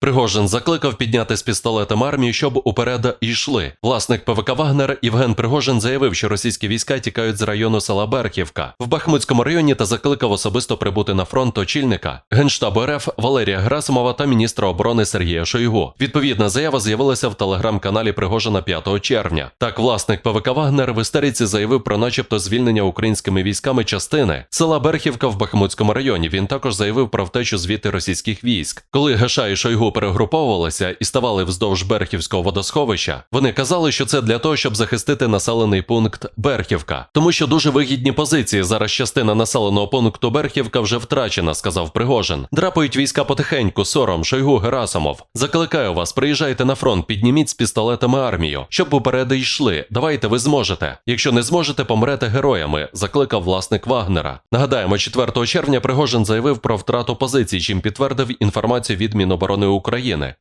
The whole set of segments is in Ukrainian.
Пригожин закликав підняти з пістолетом армію, щоб уперед йшли. Власник ПВК Вагнер Євген Пригожин заявив, що російські війська тікають з району села Берківка в Бахмутському районі та закликав особисто прибути на фронт очільника Генштабу РФ Валерія Герасимова та міністра оборони Сергія Шойгу. Відповідна заява з'явилася в телеграм-каналі Пригожина 5 червня. Так, власник ПВК Вагнер в істериці заявив про, начебто, звільнення українськими військами частини села Берхівка в Бахмутському районі. Він також заявив про втечу звідти російських військ. Коли Геша і Шойгу перегруповувалися і ставали вздовж Берхівського водосховища, вони казали, що це для того, щоб захистити населений пункт Берхівка, тому що дуже вигідні позиції. Зараз частина населеного пункту Берхівка вже втрачена, сказав Пригожин. Драпають війська потихеньку, сором, Шойгу, Герасимов. Закликаю вас, приїжджайте на фронт, підніміть з пістолетами армію, щоб упереди йшли. Давайте ви зможете. Якщо не зможете, помрете героями, закликав власник Вагнера. Нагадаємо, 4 червня Пригожин заявив про втрату позицій, чим підтвердив інформацію від Міноборони України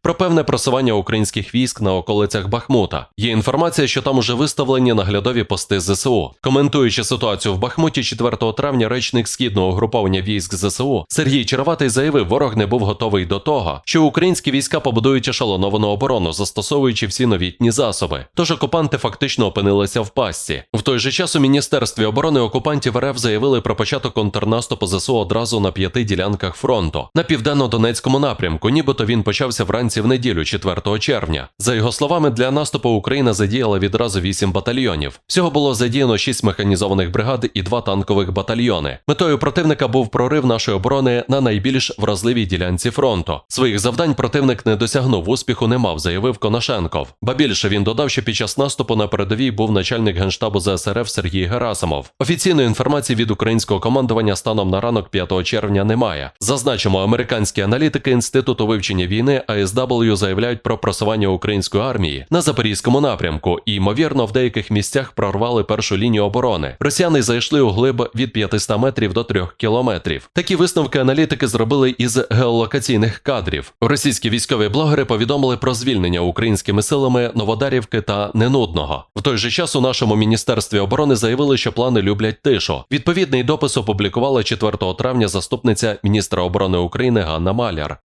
про певне просування українських військ на околицях Бахмута. Є інформація, що там уже виставлені наглядові пости ЗСУ. Коментуючи ситуацію в Бахмуті 4 травня, речник східного угруповання військ ЗСУ Сергій Черватий заявив, ворог не був готовий до того, що українські війська побудують ешелоновану оборону, застосовуючи всі новітні засоби. Тож окупанти фактично опинилися в пастці. В той же час у міністерстві оборони окупантів РФ заявили про початок контрнаступу ЗСУ одразу на п'яти ділянках фронту на південно-донецькому напрямку, нібито він почався вранці в неділю, 4 червня. За його словами, для наступу Україна задіяла відразу 8 батальйонів. Всього було задіяно 6 механізованих бригад і 2 танкових батальйони. Метою противника був прорив нашої оборони на найбільш вразливій ділянці фронту. Своїх завдань противник не досягнув, успіху не мав, заявив Коношенков. Ба більше він додав, що під час наступу на передовій був начальник генштабу ЗСРФ Сергій Герасимов. Офіційної інформації від українського командування станом на ранок 5 червня немає. Зазначимо, американські аналітики інституту вивчення війни ASW заявляють про просування української армії на запорізькому напрямку і, ймовірно, в деяких місцях прорвали першу лінію оборони. Росіяни зайшли у глиб від 500 метрів до 3 кілометрів. Такі висновки аналітики зробили із геолокаційних кадрів. Російські військові блогери повідомили про звільнення українськими силами Новодарівки та Ненудного. В той же час у нашому міністерстві оборони заявили, що плани люблять тишу. Відповідний допис опублікувала 4 травня заступниця міністра оборони України Ганна Маляр.